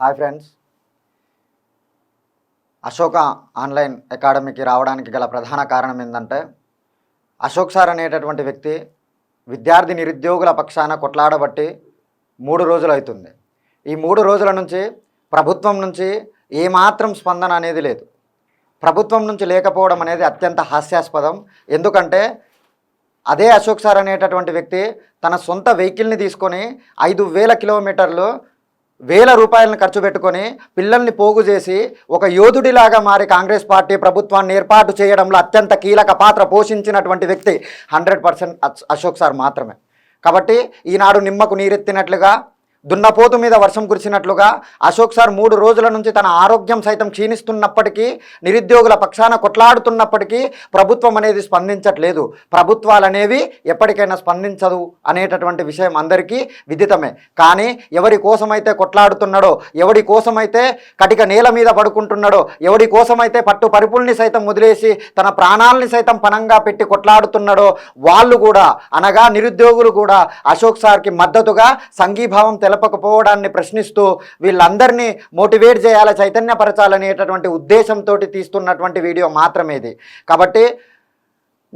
Hi friends. Ashoka online అకాడమీకి రావడానికి గల ప్రధాన కారణం ఏంటంటే అశోక్ సార్ అనేటటువంటి వ్యక్తి విద్యార్థి నిరుద్యోగుల పక్షాన కొట్లాడబట్టి మూడు రోజులు అవుతుంది. ఈ మూడు రోజుల నుంచి ప్రభుత్వం నుంచి ఏమాత్రం స్పందన అనేది లేదు. ప్రభుత్వం నుంచి లేకపోవడం అనేది అత్యంత హాస్యాస్పదం. ఎందుకంటే అదే అశోక్ సార్ అనేటటువంటి వ్యక్తి తన సొంత వెహికల్ని తీసుకొని ఐదు వేల కిలోమీటర్లు వేల రూపాయలను ఖర్చు పెట్టుకొని పిల్లల్ని పోగు చేసి ఒక యోధుడిలాగా మారి కాంగ్రెస్ పార్టీ ప్రభుత్వాన్ని ఏర్పాటు చేయడంలో అత్యంత కీలక పాత్ర పోషించినటువంటి వ్యక్తి హండ్రెడ్ పర్సెంట్ అశోక్ సార్ మాత్రమే. కాబట్టి ఈనాడు నిమ్మకు నీరెత్తినట్లుగా దున్నపోతు మీద వర్షం కురిసినట్లుగా అశోక్ సార్ మూడు రోజుల నుంచి తన ఆరోగ్యం సైతం క్షీణిస్తున్నప్పటికీ నిరుద్యోగుల పక్షాన కొట్లాడుతున్నప్పటికీ ప్రభుత్వం అనేది స్పందించట్లేదు. ప్రభుత్వాలు అనేవి ఎప్పటికైనా స్పందించదు అనేటటువంటి విషయం అందరికీ విదితమే. కానీ ఎవరి కోసమైతే కొట్లాడుతున్నాడో ఎవడి కోసమైతే కటిక నేల మీద పడుకుంటున్నాడో ఎవడి కోసమైతే పట్టు పరుపుల్ని సైతం వదిలేసి తన ప్రాణాలని సైతం పనంగా పెట్టి కొట్లాడుతున్నాడో వాళ్ళు కూడా అనగా నిరుద్యోగులు కూడా అశోక్ సార్కి మద్దతుగా సంఘీభావం తెలపకపోవడాన్ని ప్రశ్నిస్తూ వీళ్ళందరినీ మోటివేట్ చేయాలి చైతన్యపరచాలనేటటువంటి ఉద్దేశంతో తీస్తున్నటువంటి వీడియో మాత్రమే ఇది కాబట్టి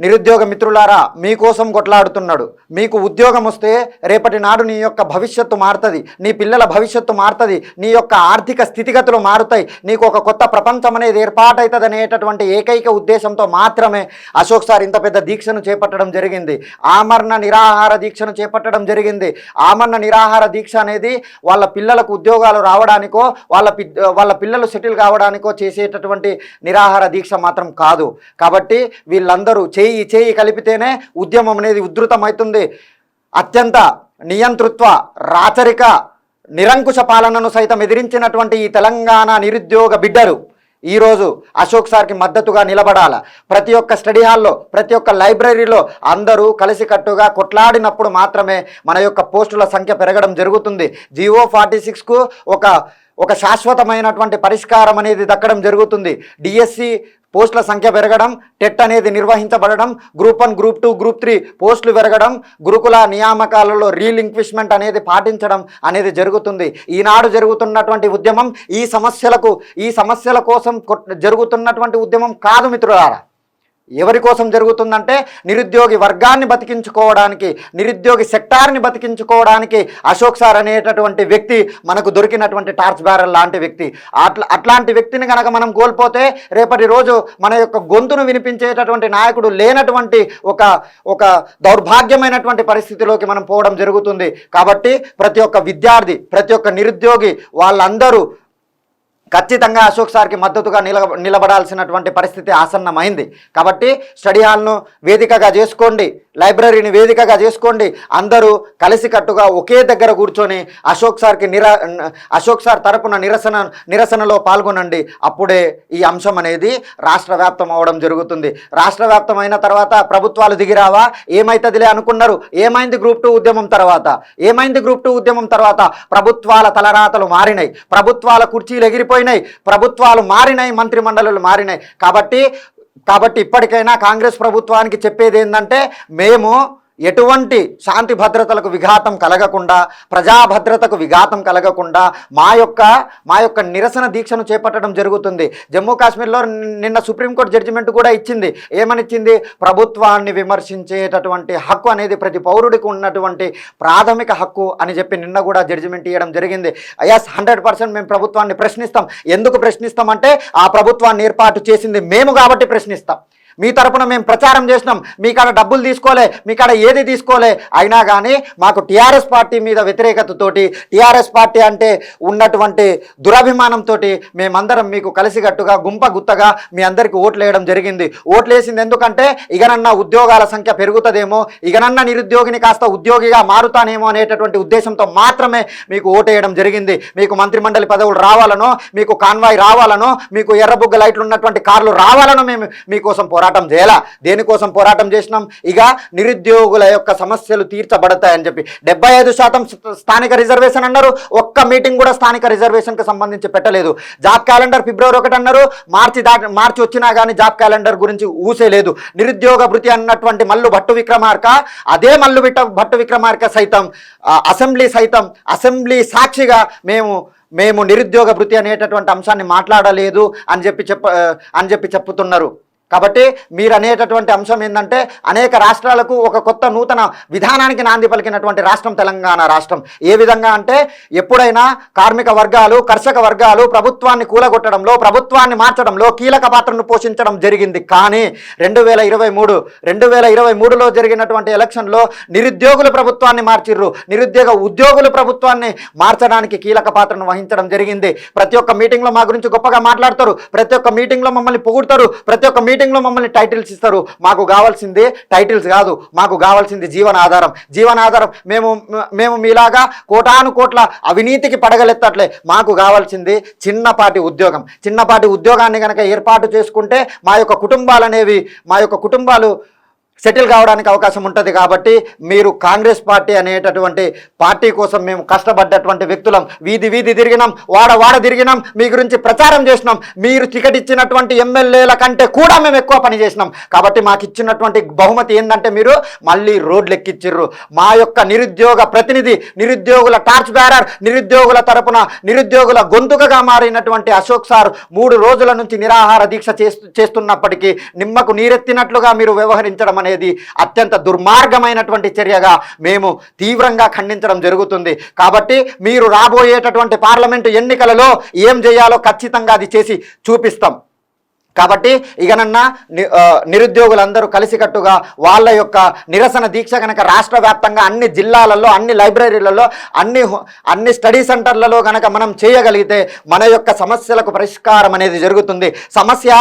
నిరుద్యోగ మిత్రులారా మీకోసం కొట్లాడుతున్నాడు. మీకు ఉద్యోగం వస్తే రేపటి నాడు నీ యొక్క భవిష్యత్తు మారుతుంది. నీ పిల్లల భవిష్యత్తు మారుతుంది. నీ యొక్క ఆర్థిక స్థితిగతులు మారుతాయి. నీకు ఒక కొత్త ప్రపంచం అనేది ఏర్పాటవుతుంది అనేటటువంటి ఏకైక ఉద్దేశంతో మాత్రమే అశోక్ సార్ ఇంత పెద్ద దీక్షను చేపట్టడం జరిగింది. ఆమరణ నిరాహార దీక్షను చేపట్టడం జరిగింది. ఆమరణ నిరాహార దీక్ష అనేది వాళ్ళ పిల్లలకు ఉద్యోగాలు రావడానికో వాళ్ళ వాళ్ళ పిల్లలు సెటిల్ కావడానికో చేసేటటువంటి నిరాహార దీక్ష మాత్రం కాదు. కాబట్టి వీళ్ళందరూ చేయి చేయి కలిపితేనే ఉద్యమం అనేది ఉధృతమవుతుంది. అత్యంత నియంతృత్వ రాచరిక నిరంకుశ పాలనను సైతం ఎదిరించినటువంటి ఈ తెలంగాణ నిరుద్యోగ బిడ్డరు ఈరోజు అశోక్ సార్కి మద్దతుగా నిలబడాల. ప్రతి ఒక్క స్టడీ హాల్లో ప్రతి ఒక్క లైబ్రరీలో అందరూ కలిసికట్టుగా కొట్లాడినప్పుడు మాత్రమే మన యొక్క పోస్టుల సంఖ్య పెరగడం జరుగుతుంది. జియో ఫార్టీ సిక్స్కు ఒక ఒక శాశ్వతమైనటువంటి పరిష్కారం అనేది దక్కడం జరుగుతుంది. డిఎస్సి పోస్టుల సంఖ్య పెరగడం టెట్ అనేది నిర్వహించబడడం group one group two group three పోస్టులు పెరగడం గురుకుల నియామకాలలో రీలింక్విష్మెంట్ అనేది పాటించడం అనేది జరుగుతుంది. ఈనాడు జరుగుతున్నటువంటి ఉద్యమం ఈ సమస్యలకు ఈ సమస్యల కోసం జరుగుతున్నటువంటి ఉద్యమం కాదు మిత్రులారా. ఎవరి కోసం జరుగుతుందంటే నిరుద్యోగి వర్గాన్ని బతికించుకోవడానికి నిరుద్యోగి సెక్టార్ని బతికించుకోవడానికి అశోక్ సార్ అనేటటువంటి వ్యక్తి మనకు దొరికినటువంటి టార్చ్ బ్యారల్ లాంటి వ్యక్తి. అట్లా అట్లాంటి వ్యక్తిని కనుక మనం కోల్పోతే రేపటి రోజు మన యొక్క గొంతును వినిపించేటటువంటి నాయకుడు లేనటువంటి ఒక ఒక దౌర్భాగ్యమైనటువంటి పరిస్థితిలోకి మనం పోవడం జరుగుతుంది. కాబట్టి ప్రతి ఒక్క విద్యార్థి ప్రతి ఒక్క నిరుద్యోగి వాళ్ళందరూ ఖచ్చితంగా అశోక్ సార్కి మద్దతుగా నిల నిలబడాల్సినటువంటి పరిస్థితి ఆసన్నమైంది. కాబట్టి స్టడీ హాల్ను వేదికగా చేసుకోండి లైబ్రరీని వేదికగా చేసుకోండి. అందరూ కలిసికట్టుగా ఒకే దగ్గర కూర్చొని అశోక్ సార్కి నిర అశోక్ సార్ తరపున నిరసన నిరసనలో పాల్గొనండి. అప్పుడే ఈ అంశం అనేది రాష్ట్ర వ్యాప్తం అవడం జరుగుతుంది. రాష్ట్ర వ్యాప్తం అయిన తర్వాత ప్రభుత్వాలు దిగిరావా ఏమైతుందిలే అనుకున్నారు. ఏమైంది గ్రూప్ టూ ఉద్యమం తర్వాత? ఏమైంది గ్రూప్ టూ ఉద్యమం తర్వాత? ప్రభుత్వాల తలరాతలు మారినాయి. ప్రభుత్వాల కుర్చీలు ఎగిరిపోయి మారిపోయినాయి ప్రభుత్వాలు మారినాయి మంత్రి మండలులు మారినాయి. కాబట్టి కాబట్టి ఇప్పటికైనా కాంగ్రెస్ ప్రభుత్వానికి చెప్పేది ఏంటంటే మేము ఎటువంటి శాంతి భద్రతలకు విఘాతం కలగకుండా ప్రజా భద్రతకు విఘాతం కలగకుండా మా యొక్క మా యొక్క నిరసన దీక్షను చేపట్టడం జరుగుతుంది. జమ్మూ కాశ్మీర్లో నిన్న సుప్రీంకోర్టు జడ్జిమెంట్ కూడా ఇచ్చింది. ఏమనిచ్చింది? ప్రభుత్వాన్ని విమర్శించేటటువంటి హక్కు అనేది ప్రతి పౌరుడికి ఉన్నటువంటి ప్రాథమిక హక్కు అని చెప్పి నిన్న కూడా జడ్జిమెంట్ ఇవ్వడం జరిగింది. ఎస్ హండ్రెడ్ పర్సెంట్ మేము ప్రభుత్వాన్ని ప్రశ్నిస్తాం. ఎందుకు ప్రశ్నిస్తామంటే ఆ ప్రభుత్వాన్ని ఏర్పాటు చేసింది మేము కాబట్టి ప్రశ్నిస్తాం. మీ తరపున మేము ప్రచారం చేసినాం. మీ కాడ డబ్బులు తీసుకోలే మీ కాడ ఏది తీసుకోలే. అయినా కానీ మాకు టీఆర్ఎస్ పార్టీ మీద వ్యతిరేకతతోటి టీఆర్ఎస్ పార్టీ అంటే ఉన్నటువంటి దురభిమానంతో మేమందరం మీకు కలిసికట్టుగా గుంప గుత్తగా మీ అందరికీ ఓట్లు వేయడం జరిగింది. ఓట్లు వేసింది ఎందుకంటే ఇకనన్నా ఉద్యోగాల సంఖ్య పెరుగుతుందేమో ఇకనన్నా నిరుద్యోగిని కాస్త ఉద్యోగిగా మారుతానేమో అనేటటువంటి ఉద్దేశంతో మాత్రమే మీకు ఓటేయడం జరిగింది. మీకు మంత్రిమండలి పదవులు రావాలనో మీకు కాన్వాయ్ రావాలనో మీకు ఎర్రబుగ్గ లైట్లు ఉన్నటువంటి కార్లు రావాలనో మేము మీకోసం పోరాటం చేయాలా? దేనికోసం పోరాటం చేసినాం? ఇక నిరుద్యోగుల యొక్క సమస్యలు తీర్చబడతాయని చెప్పి. డెబ్బై ఐదు శాతం స్థానిక రిజర్వేషన్ అన్నారు. ఒక్క మీటింగ్ కూడా స్థానిక రిజర్వేషన్కి సంబంధించి పెట్టలేదు. జాబ్ క్యాలెండర్ ఫిబ్రవరి ఒకటి అన్నారు. మార్చి దాటి మార్చి వచ్చినా కానీ జాబ్ క్యాలెండర్ గురించి ఊసేలేదు నిరుద్యోగ భృతి అన్నటువంటి మల్లు భట్టు విక్రమార్క అదే మల్లు భట్టు విక్రమార్క సైతం అసెంబ్లీ సైతం అసెంబ్లీ సాక్షిగా మేము మేము నిరుద్యోగ భృతి అనేటటువంటి అంశాన్ని మాట్లాడలేదు అని చెప్పి చెప్ప అని చెప్పి చెప్పుతున్నారు. కాబట్టి మీరు అనేటటువంటి అంశం ఏంటంటే అనేక రాష్ట్రాలకు ఒక కొత్త నూతన విధానానికి నాంది పలికినటువంటి రాష్ట్రం తెలంగాణ రాష్ట్రం. ఏ విధంగా అంటే ఎప్పుడైనా కార్మిక వర్గాలు కర్షక వర్గాలు ప్రభుత్వాన్ని కూలగొట్టడంలో ప్రభుత్వాన్ని మార్చడంలో కీలక పాత్రను పోషించడం జరిగింది. కానీ రెండు వేల ఇరవై మూడు రెండు వేల ఇరవై మూడులో జరిగినటువంటి ఎలక్షన్లో నిరుద్యోగులు ప్రభుత్వాన్ని మార్చిర్రు. నిరుద్యోగ ఉద్యోగులు ప్రభుత్వాన్ని మార్చడానికి కీలక పాత్రను వహించడం జరిగింది. ప్రతి ఒక్క మీటింగ్లో మా గురించి గొప్పగా మాట్లాడతారు. ప్రతి ఒక్క మీటింగ్లో మమ్మల్ని పొగుడతారు. ప్రతి ఒక్క మీటింగ్లో మమ్మల్ని టైటిల్స్ ఇస్తారు. మాకు కావాల్సింది టైటిల్స్ కాదు మాకు కావాల్సింది జీవనాధారం. జీవనాధారం మేము మేము మీలాగా కోటాను కోట్ల అవినీతికి పడగలెత్తట్లే. మాకు కావాల్సింది చిన్నపాటి ఉద్యోగం. చిన్నపాటి ఉద్యోగాన్ని కనుక ఏర్పాటు చేసుకుంటే మా యొక్క కుటుంబాలు అనేవి మా యొక్క కుటుంబాలు సెటిల్ కావడానికి అవకాశం ఉంటుంది కాబట్టి మీరు కాంగ్రెస్ పార్టీ అనేటటువంటి పార్టీ కోసం మేము కష్టపడ్డటువంటి వ్యక్తులం. వీధి వీధి తిరిగినాం వాడ వాడ తిరిగినాం మీ గురించి ప్రచారం చేసినాం. మీరు టికెట్ ఇచ్చినటువంటి ఎమ్మెల్యేల కంటే కూడా మేము ఎక్కువ పని చేసినాం. కాబట్టి మాకు ఇచ్చినటువంటి బహుమతి ఏంటంటే మీరు మళ్ళీ రోడ్లు ఎక్కిచ్చిర్రు మా యొక్క నిరుద్యోగ ప్రతినిధి నిరుద్యోగుల టార్చ్ బ్యారర్ నిరుద్యోగుల తరపున నిరుద్యోగుల గొంతుకగా మారినటువంటి అశోక్ సార్ మూడు రోజుల నుంచి నిరాహార దీక్ష చేస్తున్నప్పటికీ నిమ్మకు నీరెత్తినట్లుగా మీరు వ్యవహరించడం అనేది అత్యంత దుర్మార్గమైనటువంటి చర్యగా మేము తీవ్రంగా ఖండించడం జరుగుతుంది. కాబట్టి మీరు రాబోయేటటువంటి పార్లమెంటు ఎన్నికలలో ఏం చేయాలో ఖచ్చితంగా అది చేసి చూపిస్తాం. కాబట్టి ఇకనన్నా నిరుద్యోగులందరూ కలిసికట్టుగా వాళ్ళ యొక్క నిరసన దీక్ష కనుక రాష్ట్ర వ్యాప్తంగా అన్ని జిల్లాలలో అన్ని లైబ్రరీలలో అన్ని అన్ని స్టడీ సెంటర్లలో కనుక మనం చేయగలిగితే మన యొక్క సమస్యలకు పరిష్కారం అనేది జరుగుతుంది. సమస్య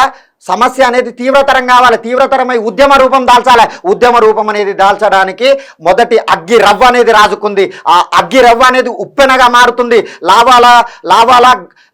సమస్య అనేది తీవ్రతరం కావాలి. తీవ్రతరమై ఉద్యమ రూపం దాల్చాలి. ఉద్యమ రూపం అనేది దాల్చడానికి మొదటి అగ్గి రవ్వ అనేది రాజుకుంది. ఆ అగ్గి రవ్వ అనేది ఉప్పెనగా మారుతుంది. లావాల లావాల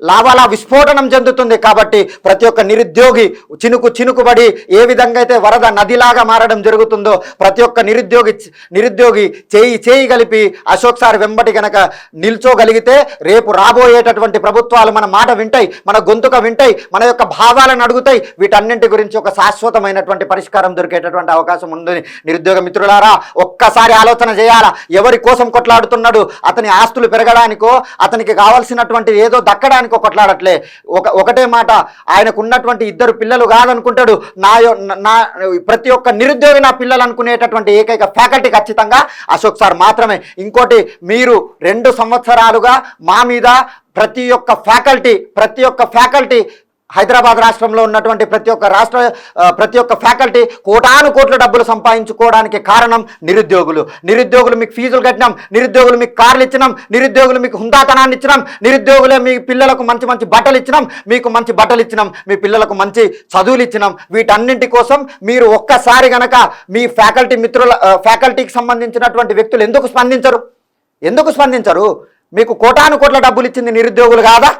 లావాల విస్ఫోటనం చెందుతుంది. కాబట్టి ప్రతి ఒక్క నిరుద్యోగి చినుకు చినుకుబడి ఏ విధంగా అయితే వరద నదిలాగా మారడం జరుగుతుందో ప్రతి ఒక్క నిరుద్యోగి నిరుద్యోగి చేయి చేయి కలిపి అశోక్ సార్ వెంబటి గనక నిల్చోగలిగితే రేపు రాబోయేటటువంటి ప్రభుత్వాలు మన మాట వింటాయి మన గొంతుక వింటాయి మన యొక్క భావాలను అడుగుతాయి వీటన్నింటి గురించి ఒక శాశ్వతమైనటువంటి పరిష్కారం దొరికేటటువంటి అవకాశం ఉంది. నిరుద్యోగ మిత్రులారా ఒక్కసారి ఆలోచన చేయాలా? ఎవరి కోసం కొట్లాడుతున్నాడు? అతని ఆస్తులు పెరగడానికో అతనికి కావాల్సినటువంటి ఏదో దక్కడానికో కొట్లాడట్లే. ఒక ఒకటే మాట ఆయనకు ఉన్నటువంటి ఇద్దరు పిల్లలు కాదనుకుంటాడు. నా నా ప్రతి ఒక్క నిరుద్యోగి నా పిల్లలు అనుకునేటటువంటి ఏకైక ఫ్యాకల్టీ ఖచ్చితంగా అశోక్ సార్ మాత్రమే. ఇంకోటి మీరు రెండు సంవత్సరాలుగా మా మీద ప్రతి ఒక్క ఫ్యాకల్టీ ప్రతి ఒక్క ఫ్యాకల్టీ హైదరాబాద్ రాష్ట్రంలో ఉన్నటువంటి ప్రతి ఒక్క రాష్ట్ర ప్రతి ఒక్క ఫ్యాకల్టీ కోటాను కోట్ల డబ్బులు సంపాదించుకోవడానికి కారణం నిరుద్యోగులు. నిరుద్యోగులు మీకు ఫీజులు కట్టినాం నిరుద్యోగులు మీకు కార్లు ఇచ్చినాం నిరుద్యోగులు మీకు హుందాతనాన్ని ఇచ్చినాం నిరుద్యోగులే మీ పిల్లలకు మంచి మంచి బట్టలు ఇచ్చినాం మీకు మంచి బట్టలు ఇచ్చినాం మీ పిల్లలకు మంచి చదువులు ఇచ్చినాం. వీటన్నింటి కోసం మీరు ఒక్కసారి గనక మీ ఫ్యాకల్టీ మిత్రుల ఫ్యాకల్టీకి సంబంధించినటువంటి వ్యక్తులు ఎందుకు స్పందించరు? ఎందుకు స్పందించరు? మీకు కోటాను కోట్ల డబ్బులు ఇచ్చింది నిరుద్యోగులు కాదా?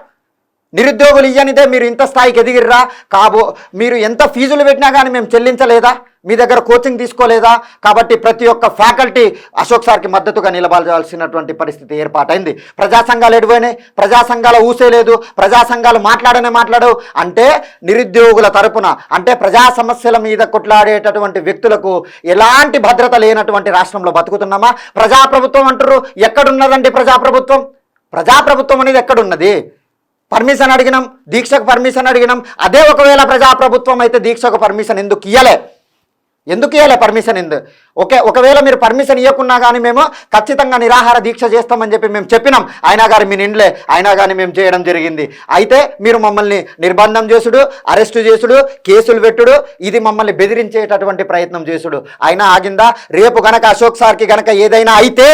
నిరుద్యోగులు ఇయ్యనిదే మీరు ఇంత స్థాయికి ఎదిగిర్రా? కాబో మీరు ఎంత ఫీజులు పెట్టినా కానీ మేము చెల్లించలేదా? మీ దగ్గర కోచింగ్ తీసుకోలేదా? కాబట్టి ప్రతి ఒక్క ఫ్యాకల్టీ అశోక్ సార్కి మద్దతుగా నిలబడాల్సినటువంటి పరిస్థితి ఏర్పాటైంది. ప్రజా సంఘాలు ఎడిపోయినాయి. ప్రజా సంఘాల ఊసే లేదు ప్రజా సంఘాలు మాట్లాడనే మాట్లాడవు. అంటే నిరుద్యోగుల తరపున అంటే ప్రజా సమస్యల మీద కొట్లాడేటటువంటి వ్యక్తులకు ఎలాంటి భద్రత లేనటువంటి రాష్ట్రంలో బతుకుతున్నామా? ప్రజాప్రభుత్వం అంటారు ఎక్కడున్నదండి ప్రజాప్రభుత్వం? ప్రజాప్రభుత్వం అనేది ఎక్కడున్నది? పర్మిషన్ అడిగినాం దీక్షకు పర్మిషన్ అడిగినాం. అదే ఒకవేళ ప్రజాప్రభుత్వం అయితే దీక్షకు పర్మిషన్ ఎందుకు ఇయ్యలే? ఎందుకు ఇవ్వలే పర్మిషన్ ఎందు? ఓకే ఒకవేళ మీరు పర్మిషన్ ఇవ్వకున్నా కానీ మేము ఖచ్చితంగా నిరాహార దీక్ష చేస్తామని చెప్పి మేము చెప్పినాం. అయినా కానీ మీ నిండ్లే అయినా కానీ మేము చేయడం జరిగింది. అయితే మీరు మమ్మల్ని నిర్బంధం చేసుడు అరెస్టు చేసుడు కేసులు పెట్టుడు ఇది మమ్మల్ని బెదిరించేటటువంటి ప్రయత్నం చేసుడు. అయినా ఆగిందా? రేపు గనక అశోక్ సార్కి గనక ఏదైనా అయితే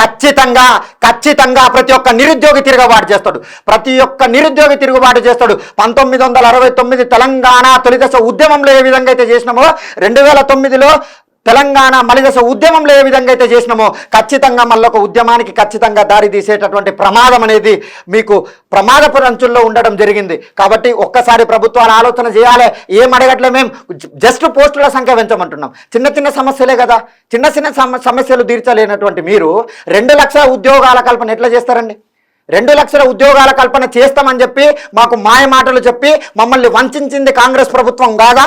ఖచ్చితంగా ఖచ్చితంగా ప్రతి ఒక్క నిరుద్యోగి తిరుగుబాటు చేస్తాడు. ప్రతి ఒక్క నిరుద్యోగి తిరుగుబాటు చేస్తాడు. పంతొమ్మిది వందల అరవై తొమ్మిది తెలంగాణ తొలిదశ ఉద్యమంలో ఏ విధంగా అయితే చేసినామో రెండు వేల తొమ్మిదిలో తెలంగాణ మలిదశ ఉద్యమంలో ఏ విధంగా అయితే చేసినామో ఖచ్చితంగా మళ్ళీ ఒక ఉద్యమానికి ఖచ్చితంగా దారి తీసేటటువంటి ప్రమాదం అనేది మీకు ప్రమాదపు అంచుల్లో ఉండడం జరిగింది. కాబట్టి ఒక్కసారి ప్రభుత్వాలు ఆలోచన చేయాలి. ఏం అడగట్లే మేము జస్ట్ పోస్టుల సంఖ్య పెంచమంటున్నాం. చిన్న చిన్న సమస్యలే కదా. చిన్న చిన్న సమ- సమస్యలు తీర్చలేనటువంటి మీరు రెండు లక్షల ఉద్యోగాల కల్పన ఎట్లా చేస్తారండి? రెండు లక్షల ఉద్యోగాల కల్పన చేస్తామని చెప్పి మాకు మాయ మాటలు చెప్పి మమ్మల్ని వంచింది కాంగ్రెస్ ప్రభుత్వం కాదా?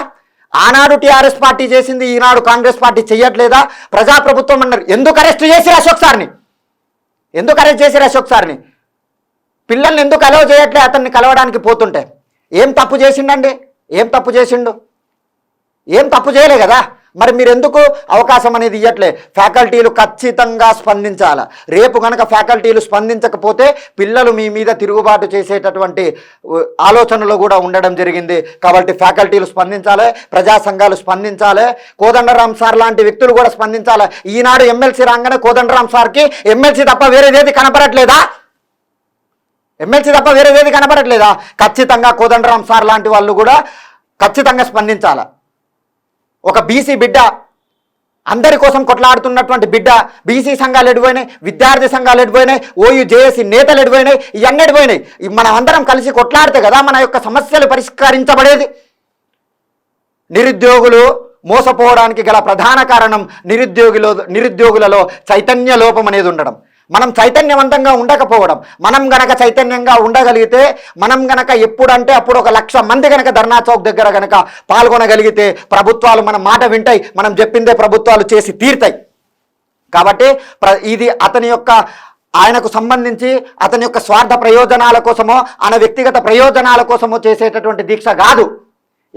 ఆనాడు టీఆర్ఎస్ పార్టీ చేసింది ఈనాడు కాంగ్రెస్ పార్టీ చెయ్యట్లేదా? ప్రజాప్రభుత్వం అన్నారు ఎందుకు అరెస్ట్ చేసి అశోక్ సార్ని? ఎందుకు అరెస్ట్ చేశారు అశోక్ సార్ని? పిల్లల్ని ఎందుకు అలవ్ చేయట్లే అతన్ని కలవడానికి పోతుంటే? ఏం తప్పు చేసిండండి? ఏం తప్పు చేసిండు? ఏం తప్పు చేయలే కదా? మరి మీరు ఎందుకు అవకాశం అనేది ఇవ్వట్లే ఫ్యాకల్టీలు ఖచ్చితంగా స్పందించాలి? రేపు కనుక ఫ్యాకల్టీలు స్పందించకపోతే పిల్లలు మీ మీద తిరుగుబాటు చేసేటటువంటి ఆలోచనలు కూడా ఉండడం జరిగింది. కాబట్టి ఫ్యాకల్టీలు స్పందించాలి ప్రజా సంఘాలు స్పందించాలి కోదండరాం సార్ లాంటి వ్యక్తులు కూడా స్పందించాలి. ఈనాడు ఎమ్మెల్సీ రాగానే కోదండరాం సార్కి ఎమ్మెల్సీ తప్ప వేరేదేది కనపడట్లేదా? ఎమ్మెల్సీ తప్ప వేరేదేది కనపడట్లేదా? ఖచ్చితంగా కోదండరాం సార్ లాంటి వాళ్ళు కూడా ఖచ్చితంగా స్పందించాలి? ఒక బీసీ బిడ్డ అందరి కోసం కొట్లాడుతున్నటువంటి బిడ్డ బీసీ సంఘాలు ఎడిపోయినాయి విద్యార్థి సంఘాలు ఎడిపోయినాయి ఓయూ జేఏసీ నేతలు ఎడిపోయినాయి ఇవన్నీ ఎడిపోయినాయి మనం అందరం కలిసి కొట్లాడితే కదా మన యొక్క సమస్యలు పరిష్కరించబడేది. నిరుద్యోగులు మోసపోవడానికి గల ప్రధాన కారణం నిరుద్యోగిలో నిరుద్యోగులలో చైతన్య లోపం అనేది ఉండడం. మనం చైతన్యవంతంగా ఉండకపోవడం. మనం గనక చైతన్యంగా ఉండగలిగితే మనం గనక ఎప్పుడంటే అప్పుడు ఒక లక్ష మంది గనక ధర్నా చౌక్ దగ్గర గనక పాల్గొనగలిగితే ప్రభుత్వాలు మన మాట వింటాయి మనం చెప్పిందే ప్రభుత్వాలు చేసి తీరుతాయి. కాబట్టి ప్ర ఇది అతని యొక్క ఆయనకు సంబంధించి అతని యొక్క స్వార్థ ప్రయోజనాల కోసమో ఆయన వ్యక్తిగత ప్రయోజనాల కోసమో చేసేటటువంటి దీక్ష కాదు.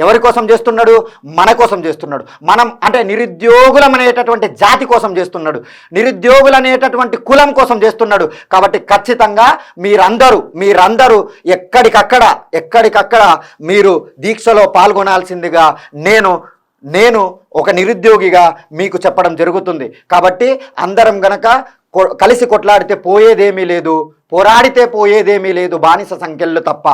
ఎవరి కోసం చేస్తున్నాడు? మన కోసం చేస్తున్నాడు. మనం అంటే నిరుద్యోగులం అనేటటువంటి జాతి కోసం చేస్తున్నాడు. నిరుద్యోగులు అనేటటువంటి కులం కోసం చేస్తున్నాడు. కాబట్టి ఖచ్చితంగా మీరందరూ మీరందరూ ఎక్కడికక్కడ ఎక్కడికక్కడ మీరు దీక్షలో పాల్గొనాల్సిందిగా నేను నేను ఒక నిరుద్యోగిగా మీకు చెప్పడం జరుగుతుంది. కాబట్టి అందరం గనక కలిసి కొట్లాడితే పోయేదేమీ లేదు. పోరాడితే పోయేదేమీ లేదు బానిస సంఖ్యలు తప్ప.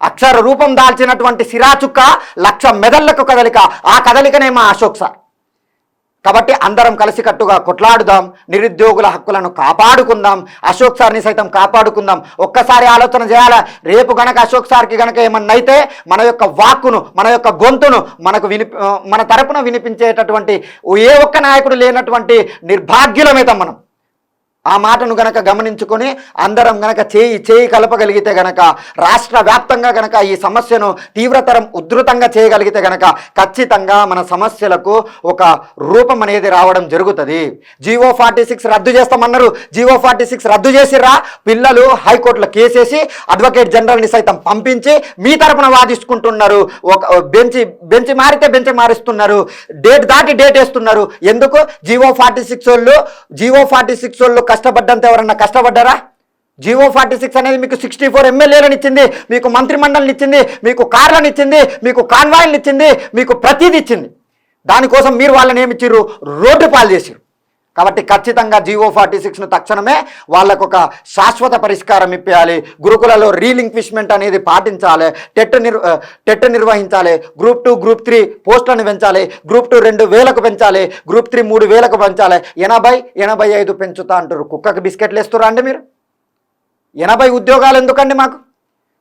అక్షర రూపం దాల్చినటువంటి సిరాచుక్క లక్ష మెదళ్ళకు కదలిక. ఆ కదలికనే మా అశోక్ సార్. కాబట్టి అందరం కలిసికట్టుగా కొట్లాడుదాం నిరుద్యోగుల హక్కులను కాపాడుకుందాం అశోక్ సార్ని సైతం కాపాడుకుందాం. ఒక్కసారి ఆలోచన చేయాలా? రేపు గనక అశోక్ సార్కి గనక ఏమన్నా అయితే మన యొక్క వాక్కును మన యొక్క గొంతును మనకు విని మన తరపున వినిపించేటటువంటి ఏ ఒక్క నాయకుడు లేనటువంటి నిర్భాగ్యులమైతాం మనం. ఆ మాటను గనక గమనించుకొని అందరం గనక చేయి చేయి కలపగలిగితే గనక రాష్ట్ర వ్యాప్తంగా గనక ఈ సమస్యను తీవ్రతరం ఉధృతంగా చేయగలిగితే గనక ఖచ్చితంగా మన సమస్యలకు ఒక రూపం అనేది రావడం జరుగుతుంది. జీవో ఫార్టీ సిక్స్ రద్దు చేస్తామన్నారు. జీవో ఫార్టీ సిక్స్ రద్దు చేసిర్రా? పిల్లలు హైకోర్టులో కేసేసి అడ్వకేట్ జనరల్ని సైతం పంపించి మీ తరపున వాదించుకుంటున్నారు. ఒక బెంచి బెంచి మారితే బెంచి మారుస్తున్నారు. డేట్ దాటి డేట్ వేస్తున్నారు. ఎందుకు? జీవో ఫార్టీ సిక్స్ వాళ్ళు జీవో ఫార్టీ సిక్స్ వాళ్ళు కష్టపడ్డంత ఎవరన్నా కష్టపడ్డారా? జీవో ఫార్టీ సిక్స్ అనేది మీకు సిక్స్టీ ఫోర్ ఎమ్మెల్యేలను ఇచ్చింది మీకు మంత్రిమండలిని ఇచ్చింది మీకు కార్లను ఇచ్చింది మీకు కాన్వాయిల్ని ఇచ్చింది మీకు ప్రతిదీ ఇచ్చింది. దానికోసం మీరు వాళ్ళని ఏమి ఇచ్చిర్రు? రోడ్డు పాలు చేసిర్రు. కాబట్టి ఖచ్చితంగా జీవో ఫార్టీ సిక్స్ను తక్షణమే వాళ్ళకు ఒక శాశ్వత పరిష్కారం ఇప్పేయాలి. గురుకులలో రీలింక్విష్మెంట్ అనేది పాటించాలి. టెట్ నిర్ టెట్ నిర్వహించాలి. గ్రూప్ టూ గ్రూప్ త్రీ పోస్టులను పెంచాలి. గ్రూప్ టూ రెండు వేలకు పెంచాలి. గ్రూప్ త్రీ మూడు వేలకు పెంచాలి. ఎనభై ఎనభై ఐదు పెంచుతా అంటారు కుక్కకి బిస్కెట్లు వేస్తురా అండి మీరు? ఎనభై ఉద్యోగాలు ఎందుకండి మాకు?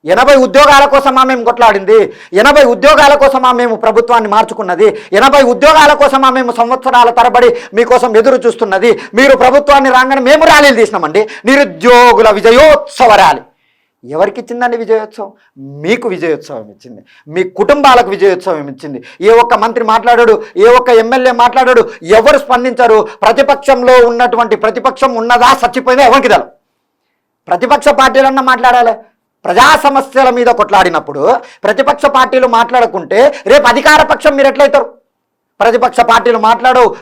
ఎనభై ఉద్యోగాల కోసమా మేము కొట్లాడింది ఎనభై ఉద్యోగాల కోసమా మేము ప్రభుత్వాన్ని మార్చుకున్నది ఎనభై ఉద్యోగాల కోసమా మేము సంవత్సరాల తరబడి మీకోసం ఎదురు చూస్తున్నది మీరు ప్రభుత్వాన్ని రాగానే మేము ర్యాలీలు తీసినామండి. నిరుద్యోగుల విజయోత్సవ ర్యాలీ. ఎవరికి ఇచ్చిందండి విజయోత్సవం? మీకు విజయోత్సవం ఇచ్చింది. మీ కుటుంబాలకు విజయోత్సవం ఇచ్చింది. ఏ ఒక్క మంత్రి మాట్లాడాడు ఏ ఒక్క ఎమ్మెల్యే మాట్లాడాడు ఎవరు స్పందించరు? ప్రతిపక్షంలో ఉన్నటువంటి ప్రతిపక్షం ఉన్నదా? చచ్చిపోయిందా? ఎవరికి తెలు ప్రతిపక్ష పార్టీలన్నా మాట్లాడాలి. ప్రజా సమస్యల మీద కొట్లాడినప్పుడు ప్రతిపక్ష పార్టీలు మాట్లాడుకుంటే రేపు అధికార పక్షం మీరు ఎట్లయితారు? ప్రతిపక్ష పార్టీలు మాట్లాడవు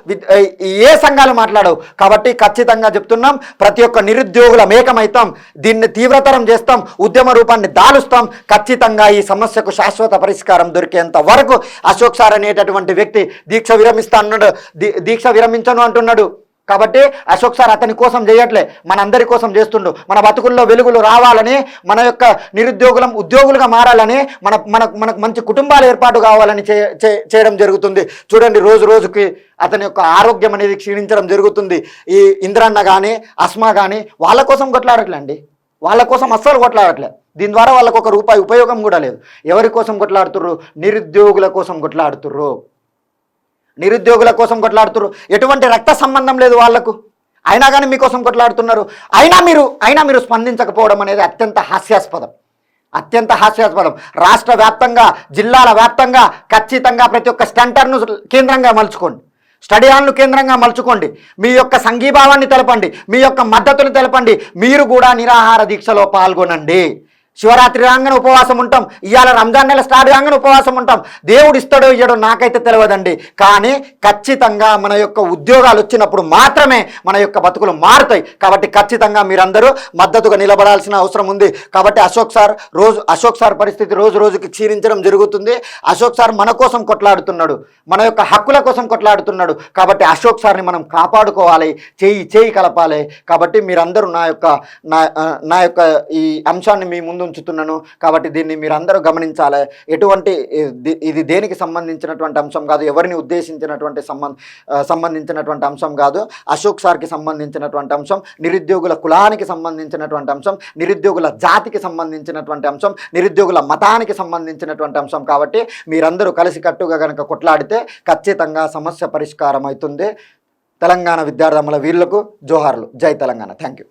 ఏ సంఘాలు మాట్లాడవు. కాబట్టి ఖచ్చితంగా చెప్తున్నాం ప్రతి ఒక్క నిరుద్యోగుల మేకమైతాం దీన్ని తీవ్రతరం చేస్తాం ఉద్యమ రూపాన్ని దాలుస్తాం. ఖచ్చితంగా ఈ సమస్యకు శాశ్వత పరిష్కారం దొరికేంత వరకు అశోక్ సార్ అనేటటువంటి వ్యక్తి దీక్ష విరమిస్తా అన్నాడు. దీ- దీక్ష విరమించను అంటున్నాడు. కాబట్టి అశోక్ సార్ అతని కోసం చేయట్లే. మన అందరి కోసం చేస్తుండు. మన బతుకుల్లో వెలుగులు రావాలని మన యొక్క నిరుద్యోగులం ఉద్యోగులుగా మారాలని మన మన మనకు మంచి కుటుంబాల ఏర్పాటు కావాలని చే చేయడం జరుగుతుంది. చూడండి రోజు రోజుకి అతని యొక్క ఆరోగ్యం అనేది క్షీణించడం జరుగుతుంది. ఈ ఇంద్రన్న కానీ అస్మా కానీ వాళ్ళ కోసం కొట్లాడట్లేండి. వాళ్ళ కోసం అస్సలు కొట్లాడట్లే. దీని ద్వారా వాళ్ళకు ఒక రూపాయి ఉపయోగం కూడా లేదు. ఎవరి కోసం కొట్లాడుతుర్రు? నిరుద్యోగుల కోసం కొట్లాడుతుర్రు. నిరుద్యోగుల కోసం కొట్లాడుతున్నారు ఎటువంటి రక్త సంబంధం లేదు వాళ్ళకు అయినా కానీ మీకోసం కొట్లాడుతున్నారు. అయినా మీరు అయినా మీరు స్పందించకపోవడం అనేది అత్యంత హాస్యాస్పదం. అత్యంత హాస్యాస్పదం. రాష్ట్ర వ్యాప్తంగా జిల్లాల వ్యాప్తంగా ఖచ్చితంగా ప్రతి ఒక్క స్టంటర్ను కేంద్రంగా మలుచుకోండి. స్టడీ హాల్ను కేంద్రంగా మలుచుకోండి. మీ యొక్క సంఘీభావాన్ని తెలపండి. మీ యొక్క మద్దతుని తెలపండి. మీరు కూడా నిరాహార దీక్షలో పాల్గొనండి. శివరాత్రి రాగానే ఉపవాసం ఉంటాం. ఇవాళ రంజాన్ నెల స్టార్ట్ కాగానే ఉపవాసం ఉంటాం. దేవుడు ఇస్తాడో ఇయ్యడో నాకైతే తెలియదండి కానీ ఖచ్చితంగా మన యొక్క ఉద్యోగాలు వచ్చినప్పుడు మాత్రమే మన యొక్క బతుకులు మారుతాయి. కాబట్టి ఖచ్చితంగా మీరందరూ మద్దతుగా నిలబడాల్సిన అవసరం ఉంది. కాబట్టి అశోక్ సార్ రోజు అశోక్ సార్ పరిస్థితి రోజు రోజుకి క్షీణించడం జరుగుతుంది. అశోక్ సార్ మన కోసం కొట్లాడుతున్నాడు. మన యొక్క హక్కుల కోసం కొట్లాడుతున్నాడు. కాబట్టి అశోక్ సార్ని మనం కాపాడుకోవాలి. చేయి చేయి కలపాలి. కాబట్టి మీరందరూ నా యొక్క నా నా యొక్క ఈ అంశాన్ని మీ ముందు ఉంచుతున్నాను. కాబట్టి దీన్ని మీరందరూ గమనించాలి. ఎటువంటి ఇది- దేనికి సంబంధించినటువంటి అంశం కాదు ఎవరిని ఉద్దేశించినటువంటి సంబంధ సంబంధించినటువంటి అంశం కాదు. అశోక్ సార్కి సంబంధించినటువంటి అంశం నిరుద్యోగుల కులానికి సంబంధించినటువంటి అంశం నిరుద్యోగుల జాతికి సంబంధించినటువంటి అంశం నిరుద్యోగుల మతానికి సంబంధించినటువంటి అంశం. కాబట్టి మీరందరూ కలిసికట్టుగా కనుక కొట్లాడితే ఖచ్చితంగా సమస్య పరిష్కారం అవుతుంది తెలంగాణ విద్యార్థముల వీళ్ళకు జోహార్లు. జై తెలంగాణ. Thank you